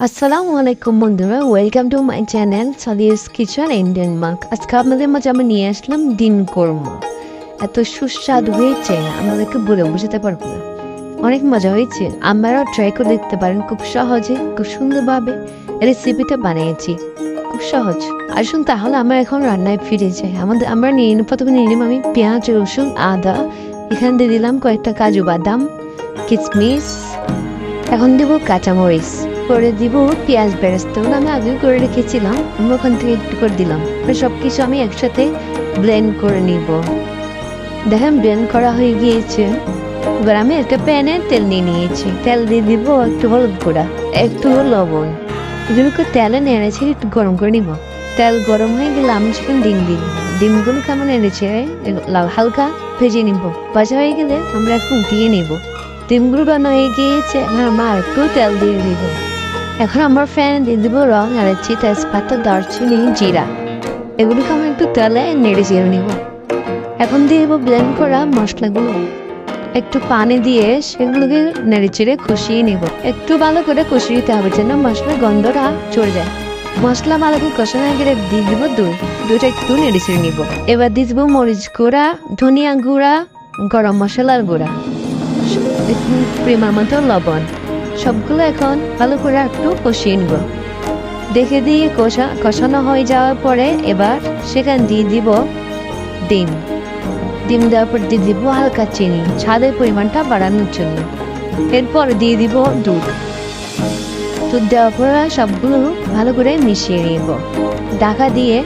আসসালামু আলাইকুম বন্ধুরা। Welcome to my channel Sadia's kitchen in Denmark আজকে আপনাদের মাঝে আমি নিয়ে আসলাম দিন কর্মা। এত সুস্বাদু হয়েছে আমাদেরকে বলে বোঝাতে পারব না। অনেক মজা হয়েছে। আপনারাও ট্রাই করে দেখতে পারেন, খুব সহজে, খুব সুন্দরভাবে রেসিপিটা বানিয়েছি। খুব সহজ। আসুন তাহলে আমরা এখন রান্নায় ফিরে যাই। আমাদের, আমরা নিয়ে প্রথমে নিয়ে নিলাম আমি পেঁয়াজ, রসুন, আদা। এখান দিয়ে দিলাম কয়েকটা কাজু বাদাম কিশমিশ এখন দেব কাঁচামরিচ করে দিব পেঁয়াজ বেরেস্তা। ওগুলো আমি আগে করে রেখেছিলাম আমি ওখান থেকে একটু করে দিলাম। সব কিছু আমি একসাথে ব্লেন্ড করে নিব। দেখেন ব্লেন্ড করা হয়ে গিয়েছে। এবার আমি একটা প্যানে তেল নিয়ে নিয়েছি। তেল দিয়ে দিব একটু হলুদ গুঁড়া, একটু লবণ। এগুলোকে তেলে নেড়েছে, একটু গরম করে নিব। তেল গরম হয়ে গেলে আমি সেখানে ডিম দিই, ডিমগুলো কেমন এনেছে হালকা ভেজে নিব। ভাজা হয়ে গেলে আমরা একটু উঠিয়ে নিব। ডিমগুলো বানা হয়ে গিয়েছে আমরা আর একটু তেল দিয়ে দিব। এখন আমার ফ্যান দিয়ে দিব রং এলাচি তেজপাতা, দারচিনি, জিরা। এগুলোকে আমি একটু তেলে নেড়ে চেড়ে নিব। এখন দিয়ে দেবো ব্লেন্ড করা মশলাগুলো। একটু পানি দিয়ে সেগুলোকে নেড়ে চেড়ে কষিয়ে নিব। একটু ভালো করে কষিয়ে নিতে হবে যেন মশলার গন্ধটা চলে যায়। মশলা ভালো করে কষানো গেলে দিয়ে দিব দই দইটা একটু নেড়ে চেড়ে নিব। এবার দিয়ে দিব মরিচ গুঁড়া, ধনিয়া গুঁড়া, গরম মশলার গুঁড়া। পরিমাণ মতো লবণ। সবগুলো এখন ভালো করে একটু কষিয়ে নিব। দেখে দিয়ে কষা কষানো হয়ে যাওয়ার পরে এবার সেখান দিয়ে দিব ডিম। ডিম দেওয়ার পর দিয়ে দিব হালকা চিনি ছাদের পরিমাণটা বাড়ানোর জন্য। এরপর দিয়ে দিব দুধ। দুধ দেওয়ার পর সবগুলো ভালো করে মিশিয়ে নিব। ঢাকা দিয়ে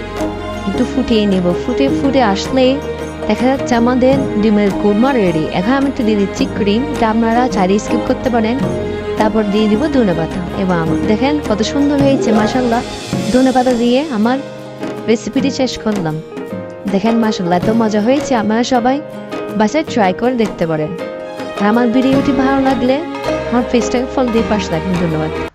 একটু ফুটিয়ে নিব। ফুটে ফুটে আসলে দেখা যাচ্ছে আমাদের ডিমের কোরমা রেডি। এখন আমি একটু দিয়ে দিচ্ছি ক্রিম। এটা আপনারা চারি স্কিপ করতে পারেন। তারপর দিয়ে দিব ধনে পাতা এবং দেখেন কত সুন্দর হয়েছে মাসাল্লাহ ধনে পাতা দিয়ে আমার রেসিপিটি শেষ করলাম। দেখেন মাসাল্লাহ এত মজা হয়েছে। আপনারা সবাই বাসায় ট্রাই করে দেখতে পারেন। আর আমার ভিডিওটি ভালো লাগলে আমার ফেসটাকে ফল দিয়ে পাশে রাখেন ধন্যবাদ।